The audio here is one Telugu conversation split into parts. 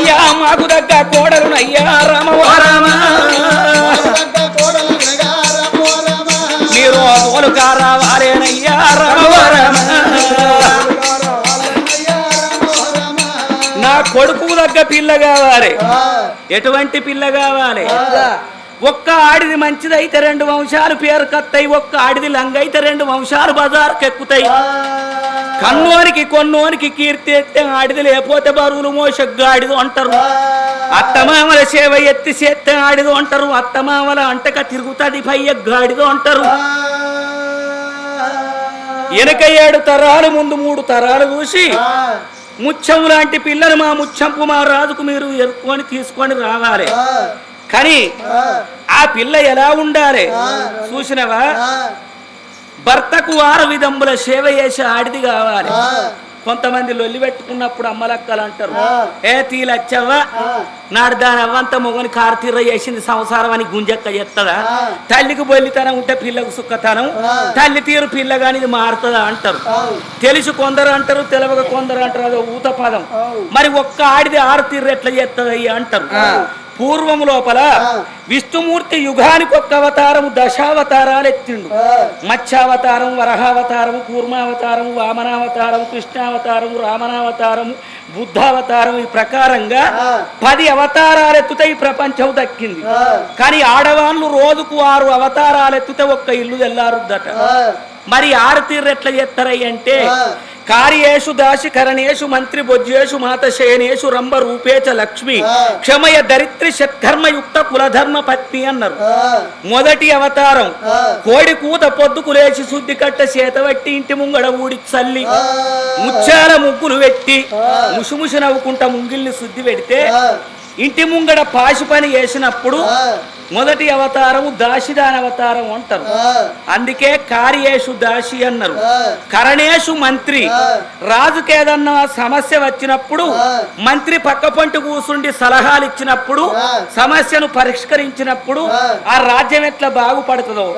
అయ్యా మాకు దగ్గ కోడలునయ్యా రామవారామ మీరు ఓలు కారావాలేనయ్యా రామవారామ నా కొడుకు దగ్గ పిల్ల కావాలి. ఎటువంటి పిల్ల కావాలి? ఒక్క ఆడిది మంచిదైతే రెండు వంశాలు పేరు కత్తాయి ఒక్క ఆడిది లంగైతే రెండు వంశాలు బజార్కి ఎక్కుతాయి కన్నోనికి కొన్నోనికి కీర్తి ఎత్తే ఆడిది లేకపోతే బరువులు మోసగాడిది అంటారు అత్తమామల సేవ ఎత్తి చేస్తే ఆడిదో అంటారు అత్తమామల అంటక తిరుగుతుంది పయ్య గాడిదో అంటారు వెనక ఏడు తరాలు ముందు మూడు తరాలు చూసి ముచ్చం లాంటి పిల్లలు మా ముచ్చంపు మా రాజుకు మీరు ఎరుక్కొని తీసుకొని రావాలి. కానీ ఆ. పిల్ల ఎలా ఉండాలి? చూసినవా? భర్తకు ఆరు విధముల సేవ చేసే ఆడిది కావాలి. కొంతమంది లొల్లి పెట్టుకున్నప్పుడు అమ్మలక్కలు అంటారు. ఏ తీలచ్చవ్వా? నాడు దాని అవ్వంత మొగని కార్తీర చేసింది సంసారం అని గుంజక్క చేస్తుందా తల్లికి బొల్లితనం ఉంటే పిల్లకు సుక్కతనం తల్లి తీరు పిల్ల ఇది మారుతుందా అంటారు. తెలిసి కొందరు అంటారు తెలవక కొందరు అంటారు అది ఊత పదం. మరి ఒక్క ఆడిది ఆరు తీరు ఎట్లా చేస్తుంది అంటారు పూర్వం లోపల విష్ణుమూర్తి యుగానికి ఒక్క అవతారము దశావతారాలు ఎత్తిండు. మత్స్యావతారం వరహావతారం కూర్మావతారం వామనావతారం కృష్ణావతారం రామనావతారము బుద్ధావతారం ఈ ప్రకారంగా పది అవతారాలు ఎత్తుతే ఈ ప్రపంచం దక్కింది. కానీ ఆడవాళ్ళు రోజుకు ఆరు అవతారాలు ఎత్తుతే ఒక్క ఇల్లు తెల్లారుద్దట. మరి ఆరు తీర్రు ఎట్లా చేస్తారయ్య అంటే కార్యేషు దాసి కరణేషు మంత్రి బొజ్జేషు మాత శయనేషు రంభ రూపేచ లక్ష్మి. క్షమయ దరిత్రి షట్కర్మయుక్త కులధర్మ పత్ని అన్నారు. మొదటి అవతారం. కోడి కూత పొద్దుకు లేచి శుద్ధి కట్ట చేతబట్టి ఇంటి ముంగడ ఊడి చల్లి ముత్యాల ముగ్గులు పెట్టి ముషుముషు నవ్వుకుంటా ముంగిల్ని శుద్ధి పెడితే ఇంటి ముంగడ పాసి పని చేసినప్పుడు మొదటి అవతారము దాసిదాని అవతారం అంటారు. అందుకే కార్యేషు దాసి అన్నారు. కరణేషు మంత్రి. రాజుకి ఏదన్నా సమస్య వచ్చినప్పుడు మంత్రి పక్క పంట కూసుండి సలహాలు ఇచ్చినప్పుడు సమస్యను పరిష్కరించినప్పుడు ఆ. రాజ్యం ఎట్లా బాగుపడుతుందో.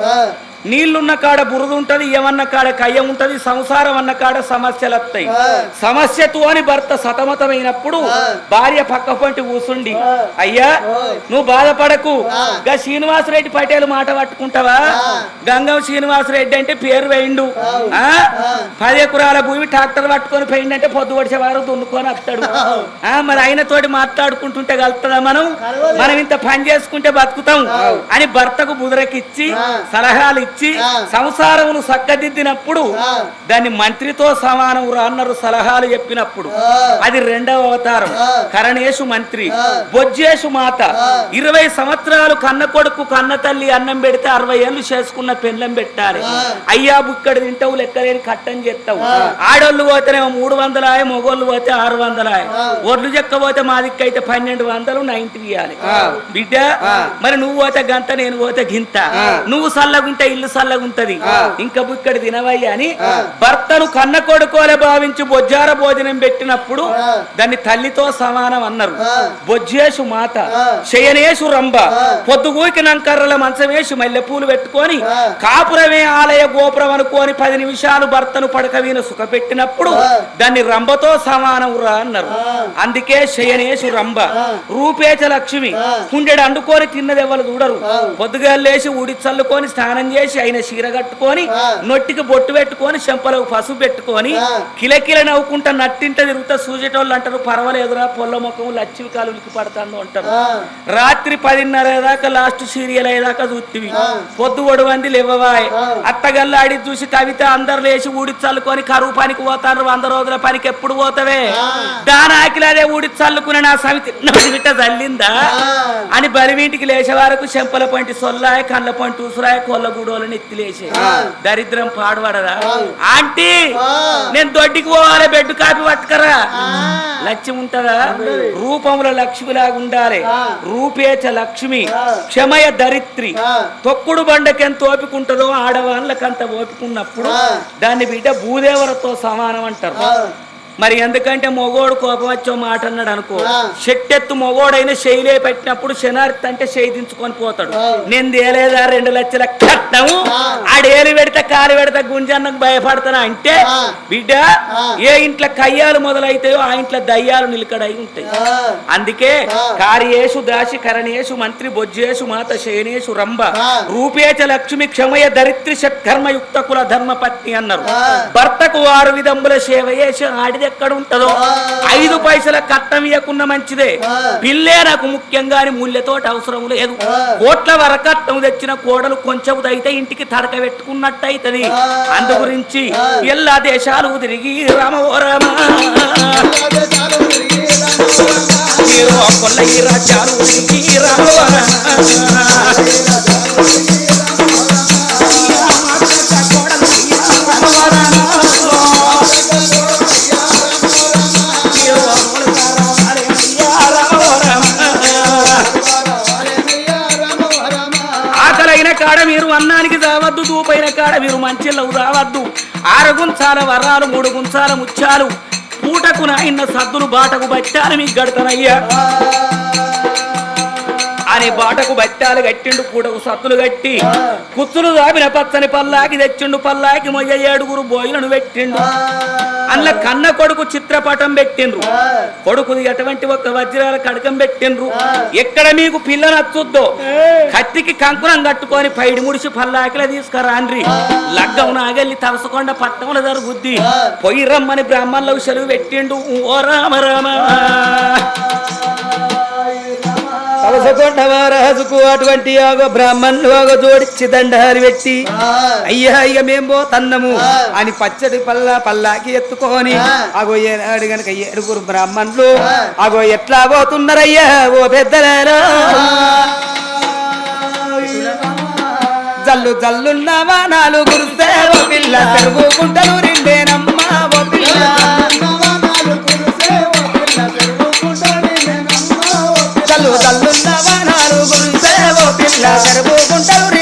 నీళ్ళున్న కాడ బురద ఉంటది ఏమన్న కాడ కయ్యం ఉంటది సంసారం అన్న కాడ సమస్యలు వస్తాయి సమస్యతో అని భర్త సతమతమైనప్పుడు భార్య పక్క పంటి కూసుండి అయ్యా నువ్వు బాధపడకు. గా శ్రీనివాసరెడ్డి పటేల్ మాట పట్టుకుంటావా? గంగం శ్రీనివాసరెడ్డి అంటే పేరు వేయిండు. ఆ. పది ఎకరాల భూమి ట్రాక్టర్ పట్టుకొని పోయిండు అంటే పొద్దు పడిచే వారు దున్నుకొని వస్తాడు. ఆ. మరి ఆయన తోటి మాట్లాడుకుంటుంటే కలుతుందా మనం? మనం ఇంత పని చేసుకుంటే బతుకుతాం అని భర్తకు బుదరకిచ్చి సలహాలు ఇచ్చి సంసారమును చక్కదిద్దినప్పుడు దాన్ని మంత్రితో సమానం రా అన్నారు సలహాలు చెప్పినప్పుడు అది రెండవ అవతారం. కరణేశు మంత్రి బొజ్జేషు మాత. ఇరవై సంవత్సరాలు కన్న కొడుకు కన్న తల్లి అన్నం పెడితే అరవై ఏళ్ళు చేసుకున్న పెళ్ళం పెట్టాలి. అయ్యా బుక్కడ తింటావు లెక్కలేని కట్టం చేస్తావు. ఆడోళ్ళు పోతేనేమో మూడు వందలాయ మొగోళ్ళు పోతే ఆరు వందలాయ. ఒడ్లు చెక్క పోతే మా దిక్కు అయితే పన్నెండు వందలు నైన్టీ ఇవ్వాలి బిడ్డ మరి నువ్వు పోతే గంత నేను పోతే గింత. నువ్వు సల్లగుంటే ఇల్లు సల్లగుంటది. ఇంకా బుక్కడి తినవయ్యా అని భర్తను కన్న కొడుకోలే భావించి బొజ్జార భోజనం పెట్టినప్పుడు దాన్ని తల్లితో సమానం అన్నారు. బొజ్జేషు మాత శయనేషు రంభ పొద్దుగూకి నంకర్రల మంచమేసి మల్లెపూలు పెట్టుకొని కాపురమే ఆలయ గోపురం అనుకోని పది నిమిషాలు భర్తను పడక వీణ సుఖపెట్టినప్పుడు దాన్ని రంభతో సమానం రా అన్నారు. అందుకే శయనేషు రంభ రూపేచ లక్ష్మి కుండెడు అండుకొని తిన్నది ఎవరు చూడరు పొద్దుగా లేచి ఊడి చల్లుకొని స్నానం చేసి ఆయన చీర కట్టుకొని నొట్టికి బొట్టు పెట్టుకొని చెంపలకు పసుపు పెట్టుకొని కిలకిల నవ్వుకుంటా నట్టింట తిరుగుతా సూచేటోళ్ళు అంటారు పర్వాలేదురా పొల్ల ముఖం లచ్చివి కాలుకి పడతాను అంటారు. రాత్రి పదిన్నర దాకా లాస్ట్ సీరియల్ అయ్యేదాకా చూస్తుంది పొద్దు ఒడవంది లేవవాయ్. అత్తగల్లాడి చూసి కవిత అందరు లేచి ఊడి చల్లుకొని కరువు పనికి పోతారు వంద రోజుల పనికి ఎప్పుడు పోతావే? దాని ఆకిలాదే ఊడి చల్లుకుని నా సమితి బిడ్డ చల్లిందా అని బలివీంటికి లేచే వరకు చెంపల పంటి సొల్లాయ కళ్ళ పంటి ఉసురాయ కొల్ల గుడోలని ఎత్తిలేసే. దరిద్రం పాడుపడదా ఆంటీ నేను దొడ్డికి పోవాలి బెడ్ కాపీ పట్టుకరా. లక్ష్యం ఉంటదా? రూపముల లక్ష్మిలాగా ఉండాలి. రూపేచ లక్ష్మి క్షమయ దరిత్రి. తొక్కుడు బండకెంత ఓపిక ఉంటుందో ఆడవాళ్ళకంత ఓపిక ఉన్నప్పుడు దాన్ని బిడ్డ భూదేవరతో సమానం అంటారు. మరి ఎందుకంటే మొగోడు కోపం వచ్చో మాట అన్నాడు అనుకో ఆ. చెట్టెత్తు మొగోడైన శైలే పెట్టినప్పుడు శనార్థి అంటే చేయించుకొని పోతాడు. నేను తేలేదా రెండు లక్షల ఆ. ఆడేలు పెడితే కాలు పెడితే గుంజన్నకు భయపడతానా అంటే. బిడ్డ. ఏ ఇంట్లో కయ్యాలు మొదలైతాయో ఆ ఇంట్లో దయ్యాలు నిలకడై ఉంటాయి అందుకే. కార్యేషు దాసి కరణేషు మంత్రి బొజ్జేషు మాత శయనేషు రంభ. రూపేచ లక్ష్మి క్షమయ దరిత్రి షట్కర్మయుక్త కుల ధర్మ పత్ని అన్నారు. భర్తకు వారు విధంబుల సేవ చేసి ఆడిది ఎక్కడ ఉంటదో. ఐదు పైసల కట్టం ఇవ్వకుండా మంచిదే. పిల్లే నాకు ముఖ్యంగా మూల్యతోటి అవసరం లేదు. కోట్ల వరకట్టం తెచ్చిన కోడలు కొంచెం అయితే ఇంటికి తడక పెట్టుకున్నట్టు అవుతుంది. అందు గురించి. ఎల్లా దేశాలు తిరిగి రామ ఓ రామ ఆదేశాలు తిరిగి రామవరమా. అన్నానికి దూపైన కాడ మీరు మంచిళ్ళవు రావద్దు. ఆరు గుంచాల వరాలు మూడు గుంచాల ముత్యాలు. పూటకు నాయన్న సద్దులు బాటకు బట్టాలు మీకు గడతనయ్యా. అని బాటకు బట్టాలు కట్టిండు పూటకు సత్తులు కట్టి. కుత్తులు దాపిన పచ్చని పల్లాకి తెచ్చిండు పల్లాకి మొయ్య ఏడుగురు బోయిలను పెట్టిండు. అందులో కన్న కొడుకు చిత్రపటం పెట్టిండ్రు. కొడుకుది ఎటువంటి ఒక వజ్రాల కడకం పెట్టిండ్రు. ఎక్కడ మీకు పిల్ల నచ్చుద్దో? కత్తికి కంకురం కట్టుకొని పైడి ముడిసి పల్లాకిల తీసుకురాండ్రి. లగ్గం నాగెళ్ళి తవసకొండ పట్టముల జరుగుద్ది. పొయ్యి రమ్మని బ్రాహ్మణులకు సెలవు పెట్టిండు. ఓ రామ రామ. తవసకొండ మహారాజుకు అటువంటి ఆగో బ్రాహ్మణులు జోడిచ్చి దండాలు పెట్టి అయ్యా ఇక మేం పోతన్నము అని పచ్చడి పల్ల పల్లాకి ఎత్తుకొని. అగో ఏనాడు గనక ఏడుగురు బ్రాహ్మణులు. అగో ఎట్లా పోతున్నారయ్యా ఓ పెద్దలారా? జల్లు జల్లున్నవా నాలుగు కురిస్తే ఓ పిల్ల నిండేనమ్మా ఓ పిల్ల. జల్లు ఓ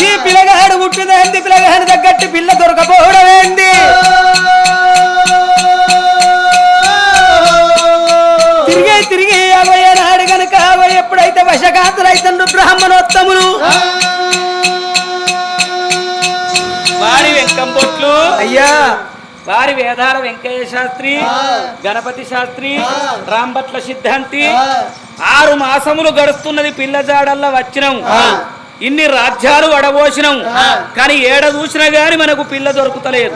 ఈ పిల్లగాడు పుట్టిందేంది? పిల్లగాడు తగ్గట్టు పిల్ల దొరకపోవడం ఏంది తిరిగి తిరిగి అవయ నాడు గనక అవయ ఎప్పుడైతే వశకాంతులు అవుతుండ్రు బ్రాహ్మణోత్తములు? వారి వెంకం పొట్లు అయ్యా! వారి వేదాల వెంకయ్య శాస్త్రి గణపతి శాస్త్రి రాంభట్ల సిద్ధాంతి. ఆరు మాసములు గడుస్తున్నది పిల్ల జాడల్లా వచ్చినాం ఇన్ని రాజ్యాలు వడబోసినాం కానీ ఏడ చూసినా గాని మనకు పిల్ల దొరుకుతలేదు.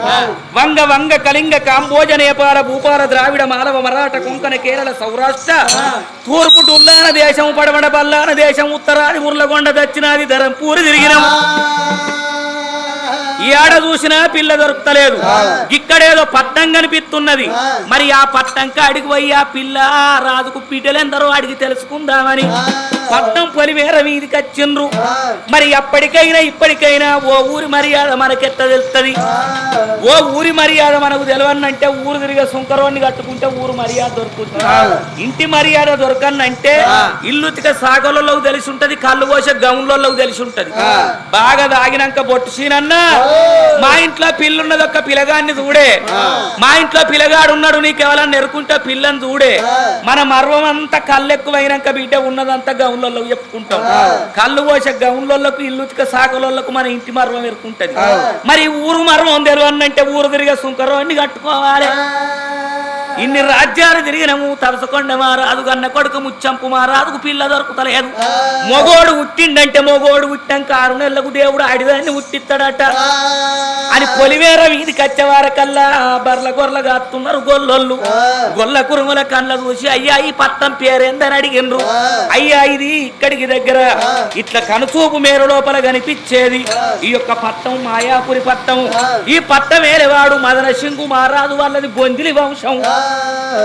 వంగ వంగ కళింగ కాంబోజ నేపాల భూపాల ద్రావిడ మాలవ మరాఠ కొంకణ కేరళ సౌరాష్ట్ర. తూర్పు టుల్లాన దేశం పడమడ బల్లాన దేశం ఉత్తరాది ఉర్లగొండ దక్షిణాది ధరంపూరి తిరిగినాం ఈ ఆడ చూసినా పిల్ల దొరుకుతలేదు. ఇక్కడేదో పట్టం కనిపిస్తున్నది. మరి ఆ పట్టంకి అడిగి పోయి ఆ పిల్ల రాజుకు పిట్టలెందరో అడిగి తెలుసుకుందామని. పట్టం పొలిమేర మీదికి వచ్చిండ్రు మరి ఎప్పటికైనా ఇప్పటికైనా ఓ ఊరి మర్యాద మనకెట్ట తెలుస్తుంది ఓ ఊరి మర్యాద మనకు తెలియనంటే ఊరు తిరిగే సుంకరోన్ని కట్టుకుంటే ఊరు మర్యాద దొరుకుతుంది. ఇంటి మర్యాద దొరకనంటే ఇల్లుతిక సాగలలో తెలిసి ఉంటది కళ్ళు పోసే గౌన్లలో తెలిసి ఉంటది బాగా తాగినాక బొట్టు సీనన్న మా ఇంట్లో పిల్లున్నది ఒక్క పిల్లగాన్ని చూడే. మా ఇంట్లో పిల్లగాడు ఉన్నాడు నీకు ఎవరన్నా నెరుకుంటే పిల్లని చూడే. మన మర్వం అంతా కళ్ళు ఎక్కువైనాక బిడ్డ ఉన్నదంతా గౌన్లలో చెప్పుకుంటాం. కళ్ళు పోసే గౌన్లకు ఇల్లుతిక సాగలకు మన ఇంటి మర్వం ఎరుకుంటది. మరి ఊరు మర్వం తెలియనంటే ఊరు తిరిగే సుంకరోన్ని కట్టుకోవాలి. ఇన్ని రాజ్యాలు తిరిగినము తలసకొండ మారాదు కన్న కొడుకు ముచ్చంపు మారాదుకు పిల్ల దొరుకుతలేదు. మొగోడు ఉట్టిండంటే మొగోడు ఉట్టాక ఆరు నెలలకు దేవుడు అడిదాన్ని ఉట్టిస్తాడట అని పొలివేర వీధికి వచ్చేవారకల్లా బర్ల గొర్రెలు కాస్తున్నారు గొల్లొల్లు గొల్ల కురుముల కళ్ళ చూసి అయ్యా ఈ పట్టం పేరేందని అడిగిండ్రు. అయ్యా ఇది ఇక్కడికి దగ్గర. ఇట్లా కనుచూపు మేర లోపల కనిపించేది. ఈ యొక్క పట్టం మాయాపురి పట్టం. ఈ పట్టం వేరేవాడు మదన సింగు మారాదు వాళ్ళది బొందిలి వంశం.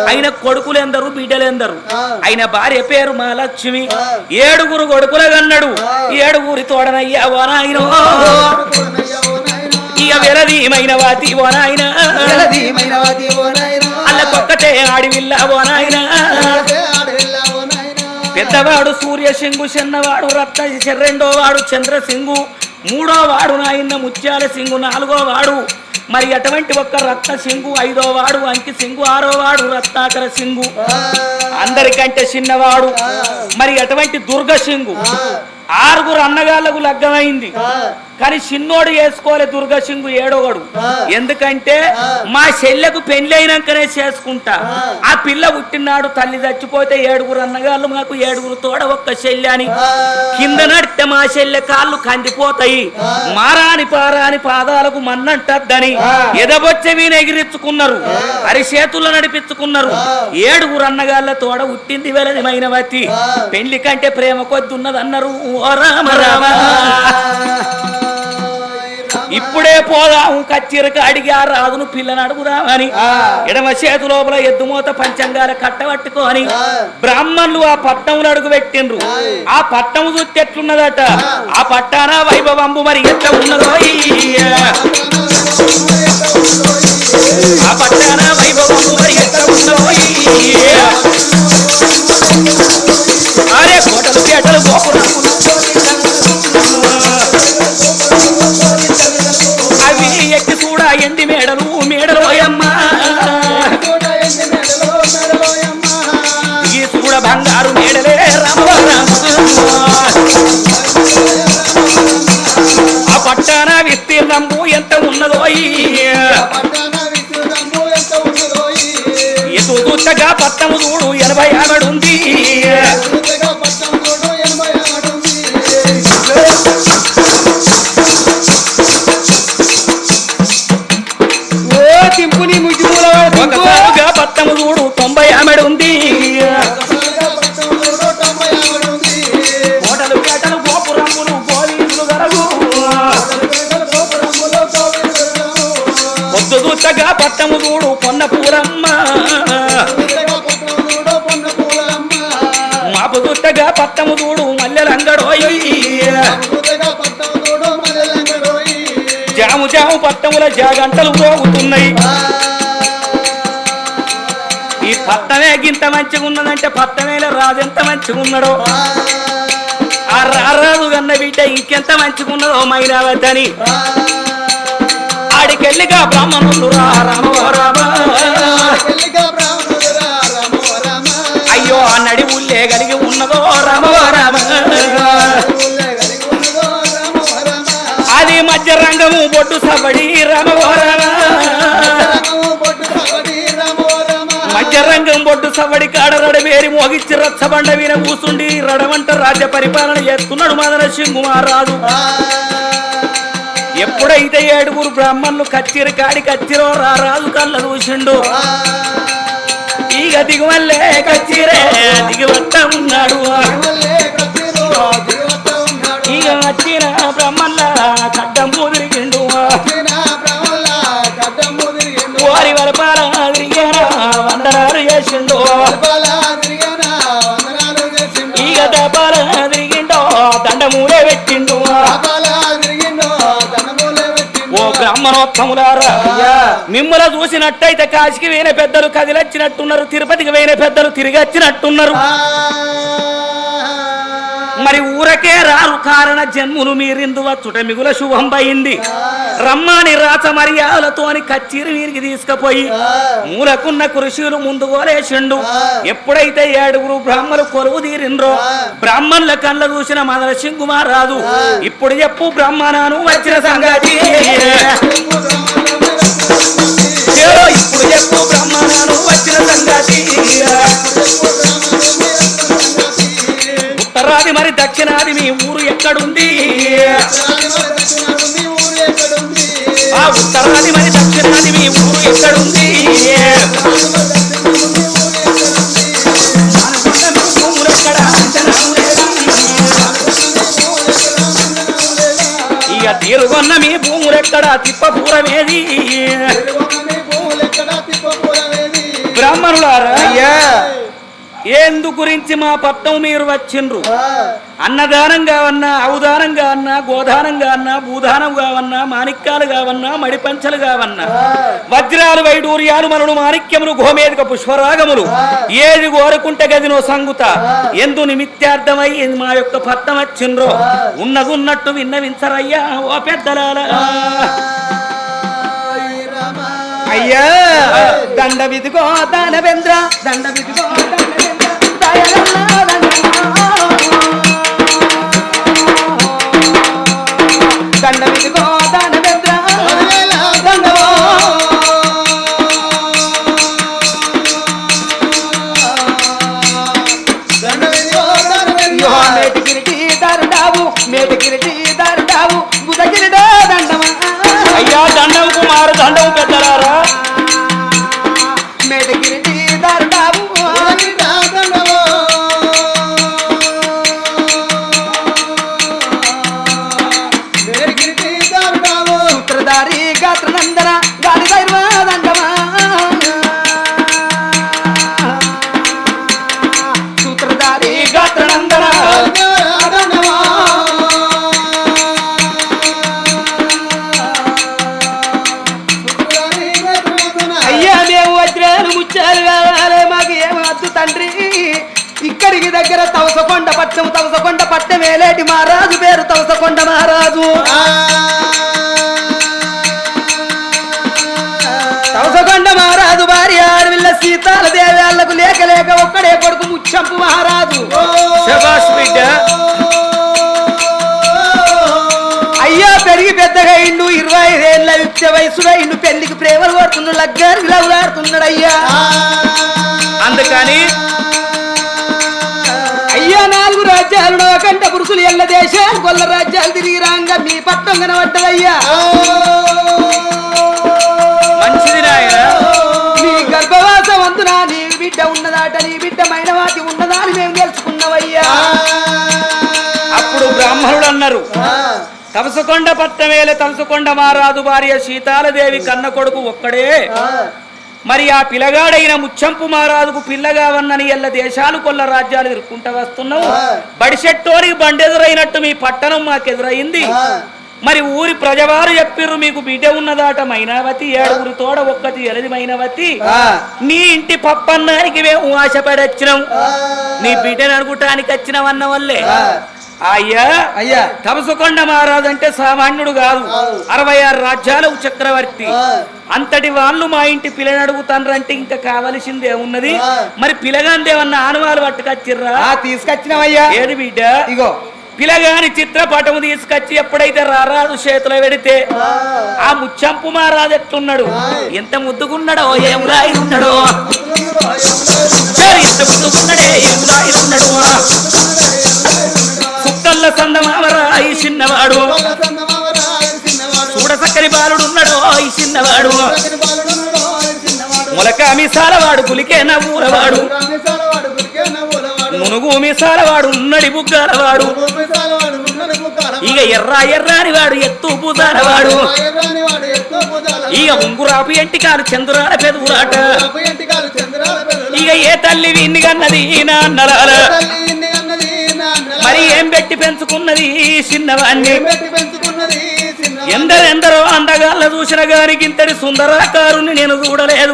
ఆయన కొడుకులెందరు బిడ్డలెందరు. ఆయన భార్య పేరు మహాలక్ష్మి. ఏడుగురు కొడుకులగన్నాడు. ఏడుగురి తోడనయ్యా నాయనో వెరదీమైన వాతి ఓ నాయన. అల్లకొక్కటే ఆడివిల్ల ఓ నాయన. పెద్దవాడు సూర్యసింగు చిన్నవాడు రత్న రెండో వాడు చంద్రసింగు మూడో వాడు నాయన్న ముత్యాల సింగు నాలుగో వాడు. మరి అటువంటి ఒక్క రత్న సింగు ఐదో వాడు అంకి సింగు ఆరో వాడు రత్నాకర సింగు అందరికంటే చిన్నవాడు. మరి అటువంటి దుర్గ సింగు ఆరుగురు అన్నగాళ్ళకు లగ్గమైంది. కానీ చిన్నోడు వేసుకోలే దుర్గ సింగు ఏడోవాడు ఎందుకంటే మా చెల్లెకు పెళ్ళి అయినాకనే చేసుకుంటా. ఆ. పిల్ల పుట్టినాడు తల్లి చచ్చిపోతే ఏడుగురు అన్నగాళ్ళు మాకు ఏడుగురు తోడ ఒక్క చెల్లె అని. కింద నడితే మా చెల్లె కాళ్ళు కందిపోతాయి. మారాని పారాని పాదాలకు మన్నంటద్దని ఎదబొచ్చే వీణ ఎగిరించుకున్నారు అరిచేతుల్లో నడిపించుకున్నారు ఏడుగురు అన్నగాళ్ళ తోడ ఉట్టింది వెలది మైనవతి. పెళ్ళి కంటే ప్రేమ కొద్ది ఉన్నదన్నారు ఓ రామ రామ. ఇప్పుడే పోదాము కచ్చిరక అడిగి ఆ రాజును పిల్లని అడుగుదామని. ఎడమ చేతు లోపల ఎద్దుమూత పంచంగాల కట్టబట్టుకొని బ్రాహ్మణులు ఆ పట్టణంలో అడుగు పెట్టిండ్రు. ఆ. పట్టణం చూస్తే ఎట్లున్నదట? ఆ. పట్టాన వైభవంబు మరి ఎట్లా ఉన్నదో ఆ పట్టాన వైభవంబు మరి ఎట్లా ఉన్నదో ఉన్నదో ఎటు చూచగా పట్టము చూడు ఎనభై ఆవిడుంది పట్టముల జాగంటలు పోగుతున్నాయి. ఈ పట్టమే గింత మంచిగా ఉన్నదంటే పట్టమేలో రాజు ఎంత మంచిగా ఉన్నాడో ఆ రారాజు కన్న బిడ్డ ఇంకెంత మంచిగా ఉన్నదో మైనావతి అని ఆడికెళ్ళిగా బ్రాహ్మణులు రా రామ రామ. రంగము బొడ్డు సబడి రామ ఓ రామ. మధ్య రాజరంగం బొడ్డు సవ్వడి కాడ రడవేరి మోగిచ్చి రచ్చబండ వీన కూసుండి రడవంట రాజ్య పరిపాలన చేస్తున్నాడు మదన సింగు మహారాజు ఎప్పుడైతే ఏడుగురు బ్రాహ్మణులు కచ్చిరి కాడి కచ్చిరో రాజు కళ్ళ చూసిండు ఇక దిగువల్లే కచ్చిరే దిగువట్ట ఉన్నాడు. ఇక వచ్చిన బ్రహ్మల్ల కట్టం దండమూడే పెట్టిండు. ఓ బ్రాహ్మణోత్తములారా మిమ్మల చూసినట్టయితే కాశీకి వేయిన పెద్దలు కదిలొచ్చినట్టున్నారు తిరుపతికి వేయిన పెద్దలు తిరిగి వచ్చినట్టున్నారు మరి ఊరకే రారు కారణ జన్ములు మీరిందు వచ్చుట మిగుల శుభం అయింది రమ్మాని రాచ మర్యాదలతోని కచ్చీరి వీరికి తీసుకుపోయి మూలకున్న కృషులు ముందు కోలేసిండు ఎప్పుడైతే ఏడుగురు బ్రాహ్మలు కొలువు తీరిండ్రో బ్రాహ్మణుల కళ్ళ చూసిన మదన సింగుమారాదు ఇప్పుడు చెప్పు బ్రాహ్మణాను వచ్చిన సంగతి. ఇప్పుడు చెప్పు బ్రాహ్మణాను వచ్చిన సంగతి. ఉత్తరాది మరి దక్షిణాది మీ ఊరు ఎక్కడుంది? ఆ ఉత్తరాది మరి దక్షిణాది మీ ఊరు ఎక్కడుంది? ఇక తీరుగొన్న మీ భూములెక్కడ? తిప్పపూరమేది? బ్రాహ్మణులారా? అయ్యా. ఏందు గురించి మా పట్నం మీరు వచ్చిండ్రు? అన్నదానం కావన్నా అవదానం కావన్నా గోదానం కావన్నా భూదానం కావన్నా మాణిక్యాలు కావన్నా మడిపంచలు కావన్నా వజ్రాలు వైడూర్యాలు మనుడు మాణిక్యములు గోమేదిక పుష్పరాగములు. ఏది కోరుకుంటే గదినో సంగుత. ఎందు నిమిత్తార్థమై మా యొక్క పట్నం వచ్చిండ్రో? ఉన్నదున్నట్టు విన్నవించరయ్యా ఓ పెద్దలాల అయ్యా. దండ విధిగో దానవేంద్ర దండ విధిగో. దండ విధిగో వద్దు తండ్రి. ఇక్కడికి దగ్గర తవసకొండ పట్నం తవసకొండ పట్నం ఏలేటి మహారాజు పేరు తవసకొండ మహారాజు. తవసకొండ మహారాజు భార్య ఆడవిల్ల సీతాల దేవాళ్ళకు లేక లేక ఒక్కడే కొడుకు ముచ్చంపు మహారాజు. శభాష్ బిడ్డ. అయ్యా పెరిగి పెద్దగా ఇండు ఇరవై ఐదేళ్ళ యుక్త వయసులో ఇండు పెళ్ళికి ప్రేమలు కొడుతున్నాడు లగ్గానికి లవులాడుతున్నాడు అయ్యా అందుకని అయ్యా నాలుగు రాజ్యాలు కంట పురుషులు ఎల్ల దేశాలు కొల్ల రాజ్యాలు తిరిగి రాంగా మీ పట్టం కనబడ్డదయ్యా మంచిది నాయన. నీ గర్భవాసం అందునా? నీ బిడ్డ ఉన్నదాట నీ బిడ్డ మైనవాతి ఉన్నదా అని మేము తెలుసుకున్నావయ్యా అప్పుడు బ్రాహ్మణుడు అన్నారు. తమసకొండ పట్టమేల తమసకొండ మహారాజు భార్య సీతాలదేవి కన్న కొడుకు ఒక్కడే. మరి ఆ పిల్లగాడైన ముచ్చంపు మహారాజుకు పిల్లగా వన్నని ఎల్ల దేశాలు కొల్ల రాజ్యాలు ఎదుర్కొంటూ వస్తున్నావు. బడిసెట్టోరికి బండెదురైనట్టు మీ పట్టణం మాకెదురైంది. మరి ఊరి ప్రజవారు చెప్పిర్రు మీకు బిడ్డ ఉన్నదాట మైనావతి ఏడుగురు తోడ ఒక్కటి ఎలది మైనావతి. నీ ఇంటి పప్పన్నానికి మేము ఆశపడొచ్చినాం. నీ బిడ్డను అనుకుంటానికి వచ్చినవన్న వల్లే అయ్యా అయ్యా. తమసుకొండ మహారాజు అంటే సామాన్యుడు కాదు. అరవై ఆరు రాజ్యాల చక్రవర్తి అంతటి వాళ్ళు మా ఇంటి పిల్లని అడుగుతాన్రంటే ఇంకా కావలసింది ఏమున్నది మరి పిలగాందేమన్నా ఆనవాలు పట్టుకొచ్చిర్రా? తీసుకొచ్చినావయ్యా ఏది బిడ్డ? ఇగో. పిలగాని చిత్రపటము తీసుకొచ్చి ఎప్పుడైతే రారాజు చేతిలో పెడితే ఆ. ముచ్చంపు మహారాజు ఎట్లున్నాడు? ఎంత ముద్దుకున్నాడో ఏం రాయి ఉన్నాడో? ఎంత గుర్తుకున్నడే సందమావరా ఈ చిన్నవాడు. చూడ సక్కని బాలుడున్నాడో ఈ చిన్నవాడు. మొలక మిసాలవాడు గులికే నవ్వులవాడు మునుగు మిసాలవాడు ఉన్నడి బుగ్గాలవాడు. ఇక ఎర్ర ఎర్రాని వాడు ఎత్తు పూతాలవాడు ఇక ఉంగురాపు ఎంటికాలు చంద్రాల పెదువులాట. ఇక ఏ తల్లి విన్ని కన్నది నా అన్నలాల మరి ఏం పెట్టి పెంచుకున్నది చిన్నవాణ్ణి? ఎందరెందరో అందగాళ్ళ చూసిన గారికి ఇంతటి సుందరాకారుని నేను చూడలేదు.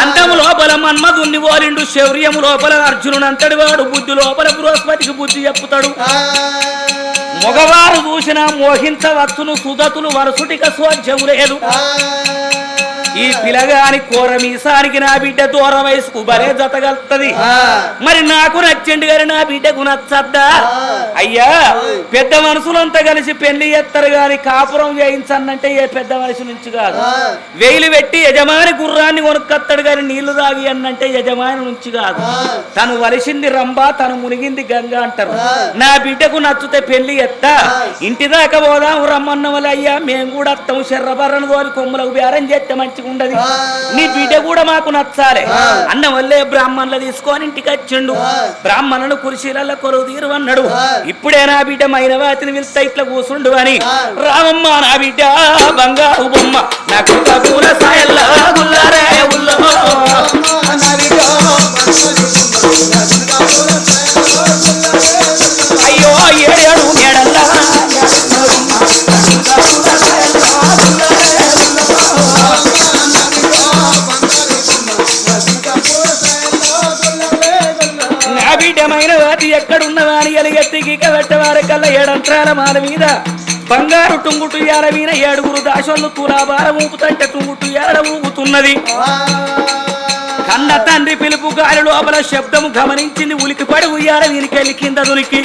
అందము లోపల మన్మధుణ్ణి ఓలిండు శౌర్యము లోపల అర్జునుడు అంతటి వాడు బుద్ధి లోపల బృహస్పతికి బుద్ధి చెప్పుతాడు. మగవారు చూసిన మోహించవచ్చును సుధతులు వరసుటిక సోధ్యము లేదు ఈ పిలగాని కోర మీసానికి నా బిడ్డ దూర వయసుకు బరే జతగలుగుతుంది మరి నాకు నచ్చండి గారి నా బిడ్డకు నచ్చద్దా? అయ్యా పెద్ద మనుషులంతా కలిసి పెళ్ళి చేస్తారు గాని కాపురం వేయించన్నంటే ఏ పెద్ద మనిషి నుంచి కాదు. వేలు పెట్టి యజమాని గుర్రాన్ని కొనుక్కత్తాడు గాని నీళ్ళు తాగి అన్నంటే యజమాని నుంచి కాదు. తను వలిసింది రంభ తను మునిగింది గంగ అంటారు. నా బిడ్డకు నచ్చితే పెళ్ళి ఎత్తా ఇంటి దాకా పోదాం రమ్మన్న అయ్యా. మేము కూడా అత్తం శర్రబర్రను తోలి కొమ్ములకు బేరం చేస్తే మంచిగా ఉండదు నీ బిడ్డ కూడా మాకు నచ్చాలి. అన్న వల్లే బ్రాహ్మణులు తీసుకొని ఇంటికి వచ్చిండు. బ్రాహ్మణులు కుర్చీలలో కొలువు తీరు అన్నాడు ఇప్పుడే నా బిడ్డ మైనవాతిని పిలిస్తే ఇట్లా కూసుండు అని. రామమ్మ నా బిడ్డ బంగారు బొమ్మ. నాకు పూల సాయల్లా గుల్లారే ఉల్లో. కల్లా మాల మీద బంగారు టుంగుటు యాల ఏడుగురు దాసోళ్ళు తులాభారం ఊపుతంటే టుంగుటు యాల ఊగుతున్నది కన్న తండ్రి పిలుపు గాలి లోపల శబ్దము గమనించింది ఉలికిపడి ఉయ్యాల వీనికెళ్ళి కింద దునికి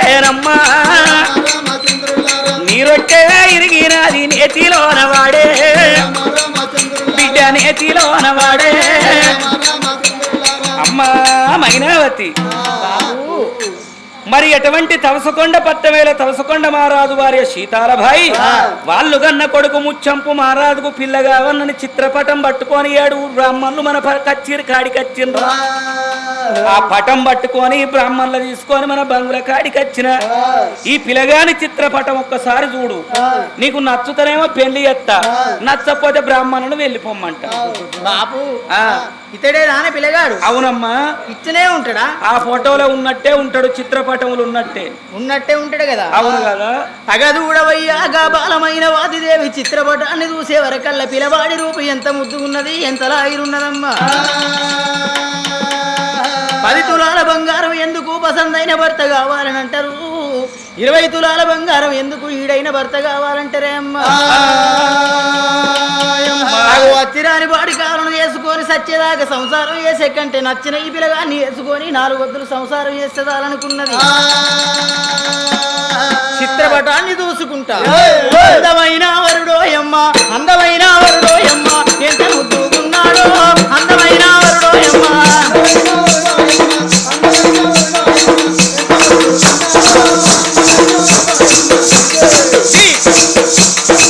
నీకచ్చేనమ్మా నీరొట్టే ఇరిగినది నేతిలోన వాడే. బిడ్డ నేతిలోన వాడే. అమ్మా మైనావతి. మరి ఎటువంటి తవసకొండ పట్టవేల తవసకొండ మహారాజు వారి సీతాలభాయి వాళ్ళు గన్న కొడుకు ముచ్చంపు మహారాజుకు పిల్లగా ఉన్నని చిత్రపటం పట్టుకొని ఏడు బ్రాహ్మణులు మన కచ్చిరి కాడికి వచ్చిండ్రు ఆ. పటం పట్టుకొని బ్రాహ్మణులు తీసుకొని మన బంగుల కాడికి వచ్చిన ఈ పిల్లగాని చిత్రపటం ఒక్కసారి చూడు. నీకు నచ్చుతనేమో పెళ్ళి ఎత్తా నచ్చకపోతే బ్రాహ్మణులు వెళ్ళిపోమ్మంట. ఆ, ఇతడే నానే పిల్లగాడు. అవునమ్మా. ఇచ్చనే ఉంటాడా? ఆ ఫోటోలో ఉన్నట్టే ఉంటాడు చిత్రపటములు ఉన్నట్టే. ఉన్నట్టే ఉంటాడు కదా. అవును కదా? అగదూడవయ్యాగా బాలమైన వాదిదేవి చిత్రపటాన్ని చూసే వరకల్లా పిలవాడి రూపు ఎంత ముద్దుగున్నది ఎంత లాగిరున్నదమ్మా పది తులాల బంగారం ఎందుకు పసందైన భర్త కావాలని అంటారు ఇరవై తులాల బంగారం ఎందుకు ఈడైన భర్త కావాలంటారే అమ్మా. వచ్చిరాని వాడి కారణం చేసుకొని సచ్చేదాకా సంసారం చేసే కంటే నచ్చిన ఈ పిల్లగాన్ని ఎత్తుకొని నాలుగు వద్దులు సంసారం చేసేదాలనుకున్నది. చిత్రపటాన్ని దూసుకుంటా అందమైన వరుడో ఎమ్మ అందమైన వరుడో ఎమ్మ అందమైన వరుడో ఎమ్మ Thank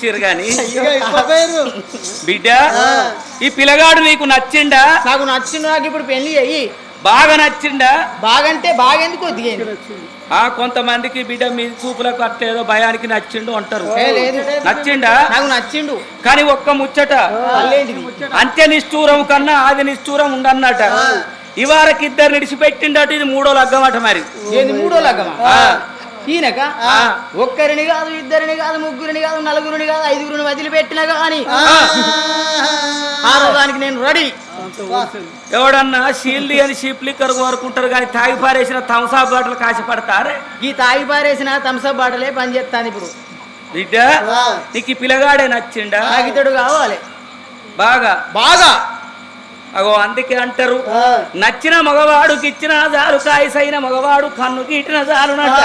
పుల్ల ఇచ్చిర్రు గాని బిడ్డ ఈ పిల్లగాడు నీకు నచ్చిండా? నాకు నచ్చిన నాకు ఇప్పుడు పెళ్ళి అయ్యి. బాగా నచ్చిండా? బాగంటే బాగెందుకు దిగేది ఆ కొంతమందికి బిడ్డ మీ చూపులకు అట్లేదో భయానికి నచ్చిండు అంటారు. నచ్చిండా? నాకు నచ్చిండు. కానీ ఒక్క ముచ్చట. అంత్య నిష్ఠూరం కన్నా ఆది నిష్ఠూరం ఉండన్నట. ఇవారకి ఇద్దరు నిడిచిపెట్టిండట ఇది మూడో లగ్గమట మరి. మూడో లగ్గమా. ఈయనక. ఒక్కరిని కాదు ఇద్దరిని కాదు ముగ్గురిని కాదు నలుగురిని కాదు ఐదుగురిని వదిలిపెట్టినా కానీ ఆ. రోజానికి నేను రెడీ. ఎవడన్నా షీల్డ్ అని షీప్ లిక్కర్ కోరుకుంటారు కానీ తాగి పారేసిన థమ్సా బాటలు కాశపడతారే ఈ తాగి పారేసిన థమ్సప్ బాటలే పని చేస్తాను ఇప్పుడు బిడ్డ నీకు పిల్లగాడే నచ్చిండా? తాగితడు కావాలి. బాగా. బాగా. అగో అందుకే అంటారు నచ్చిన మగవాడుకి ఇచ్చిన జాలు కాయసైన మగవాడు కన్ను గీటిన జాలునట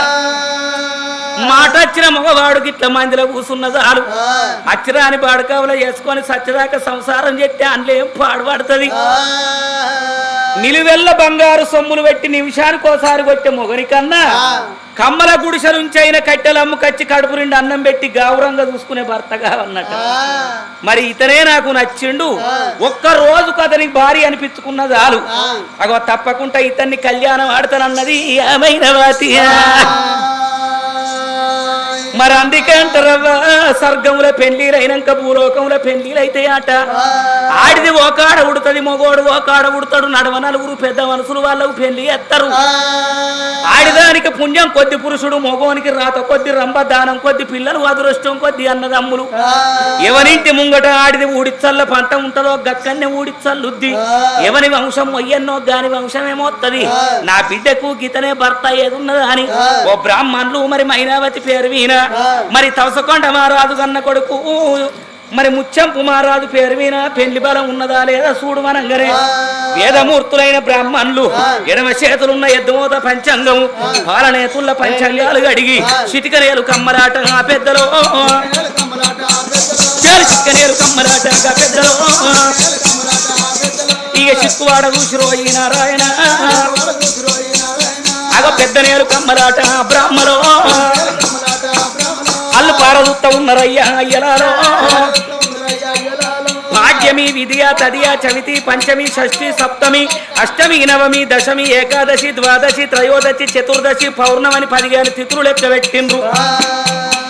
మాట వచ్చిన మగవాడుకి ఇట్ల మందిలో కూసున్న జాలు. అచ్చిరాని బాడకావులో వేసుకొని సచ్చదాకా సంసారం చెప్తే అందులో ఏం పాడుపడుతుంది? నిలువెల్ల బంగారు సొమ్ములు పెట్టి నిమిషానికి ఒకసారి కొట్టే మొగని కన్నా కమ్మల గుడిసె నుంచి అయిన కట్టెలమ్ము కచ్చి కడుపు నిండి అన్నం పెట్టి గౌరవంగా చూసుకునే భర్తగా అన్నట్టు మరి ఇతనే నాకు నచ్చిండు. ఒక్క రోజుకు అతనికి భార్య అనిపించుకున్న చాలు. అగో తప్పకుండా ఇతన్ని కళ్యాణం ఆడతానన్నది ఏమైన వాతి మరి అందుకే అంటారవ్వా స్వర్గంలో పెళ్ళిలు అయినాక భూలోకంలో పెళ్ళిలు అయితే ఆట ఆడిది ఓకాడ ఉడుతుంది మొగోడు ఓకాడ ఉడతాడు నడవ నలుగురు పెద్ద మనుషులు వాళ్ళకు పెళ్ళి ఎత్తారు. ఆడిదానికి పుణ్యం కొద్ది పురుషుడు మగోనికి రాత కొద్ది రంభ దానం కొద్ది పిల్లలు అదృష్టం కొద్ది అన్నదమ్ములు. ఎవరింటి ముంగట ఆడిది ఊడిచ్చల్ల పంట ఉంటదో గక్కన్నే ఊడిచ్చల్లుద్ది. ఎవని వంశం మొయ్యన్నో గాని వంశం ఏమొత్తది నా బిడ్డకు గీతనే భర్త ఏదున్నదా అని ఓ బ్రాహ్మణులు మరి మైనావతి పేరు వీణ మరి తవసకొండ మహారాజు కన్న కొడుకు. మరి ముత్యంపు మహారాజు పేరు మీద పెళ్ళి బలం ఉన్నదా లేదా చూడు మనంగనే వేదమూర్తులైన బ్రాహ్మణులు ఎడమ చేతులున్న ఎద్దుమూత పంచాంగం పాలనేతుల పంచాంగాలు అడిగి చిటికనేలు కమ్మరాట ఆ పెద్దలో. చిటికనేలు కమ్మరాట ఆ పెద్దలో. ఇక చిక్కువాడ చూసిరో ఈ నారాయణ. అగ పెద్ద నేలు కమ్మరాట బ్రాహ్మలో అల్లు ఉన్నారయ్యా అయ్యలారో భాగ్యమి విధియ తదియ చవితి పంచమి షష్ఠి సప్తమి అష్టమి నవమి దశమి ఏకాదశి ద్వాదశి త్రయోదశి చతుర్దశి పౌర్ణమని పదిహేను తిథులు లెక్క పెట్టిండ్రు